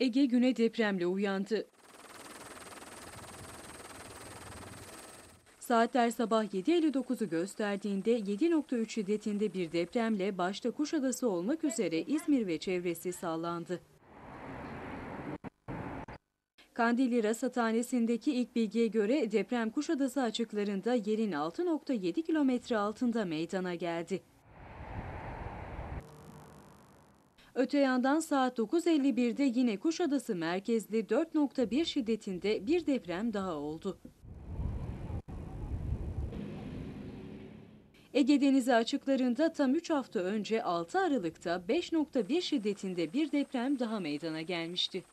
Ege güne depremle uyandı. Saatler sabah 7.59'u gösterdiğinde 7.3 şiddetinde bir depremle başta Kuşadası olmak üzere İzmir ve çevresi sallandı. Kandilli Rasathanesi'ndeki ilk bilgiye göre deprem Kuşadası açıklarında yerin 6.7 kilometre altında meydana geldi. Öte yandan saat 9.51'de yine Kuşadası merkezli 4.1 şiddetinde bir deprem daha oldu. Ege Denizi açıklarında tam 3 hafta önce 6 Aralık'ta 5.1 şiddetinde bir deprem daha meydana gelmişti.